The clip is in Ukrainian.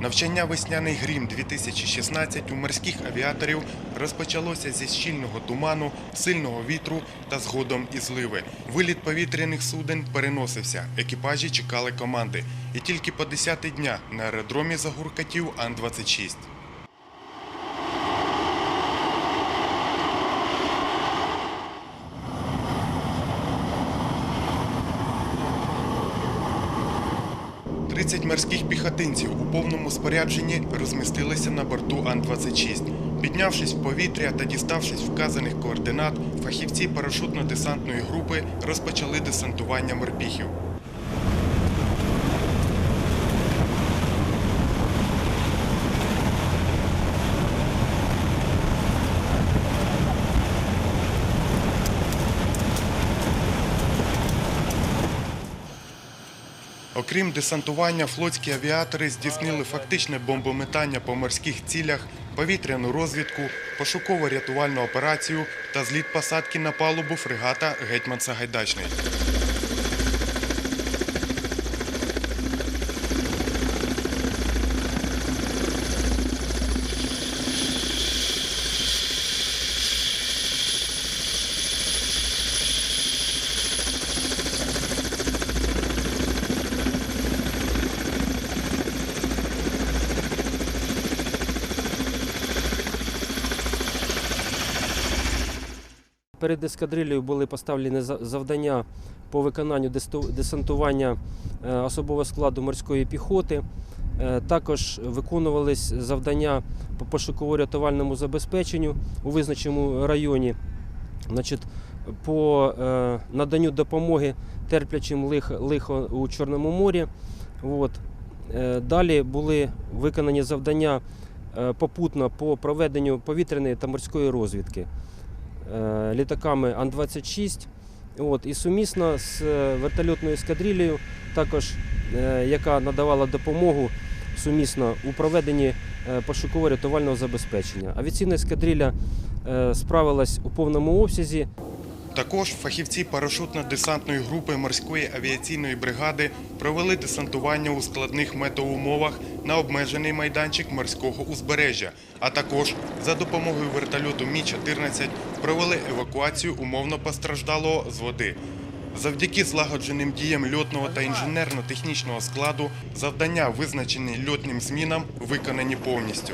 Навчання весняний грім 2016 у морських авіаторів розпочалося зі щільного туману, сильного вітру та згодом і зливи. Виліт повітряних суден переносився. Екіпажі чекали команди. І тільки по 10 дня на аеродромі загуркатів Ан-26. Тридцять морських піхотинців у повному спорядженні розмістилися на борту Ан-26. Піднявшись в повітря та діставшись вказаних координат, фахівці парашутно-десантної групи розпочали десантування морпіхів. Окрім десантування, флотські авіатори здійснили фактичне бомбометання по морських цілях, повітряну розвідку, пошуково-рятувальну операцію та зліт посадки на палубу фрегата Гетьман Сагайдачний. Перед ескадрилею були поставлені завдання по виконанню десантування е, особового складу морської піхоти. Е, Також виконувались завдання по пошуково-рятувальному забезпеченню у визначеному районі. Значить, по е, наданню допомоги терплячим лих, лихо у Чорному морі. От. Далі були виконані завдання попутно по проведенню повітряної та морської розвідки літаками Ан-26. От, і сумісно з е, вертольотною ескадрилією, також е, яка надавала допомогу сумісно у проведенні е, пошуково-рятувального забезпечення. Авіаційна ескадрилля е, справилась у повному обсязі. Також фахівці парашутно-десантної групи морської авіаційної бригади провели десантування у складних метеоумовах на обмежений майданчик морського узбережжя, а також за допомогою вертольоту Мі-14 провели евакуацію умовно постраждалого з води. Завдяки злагодженим діям льотного та інженерно-технічного складу завдання, визначені льотним змінам, виконані повністю.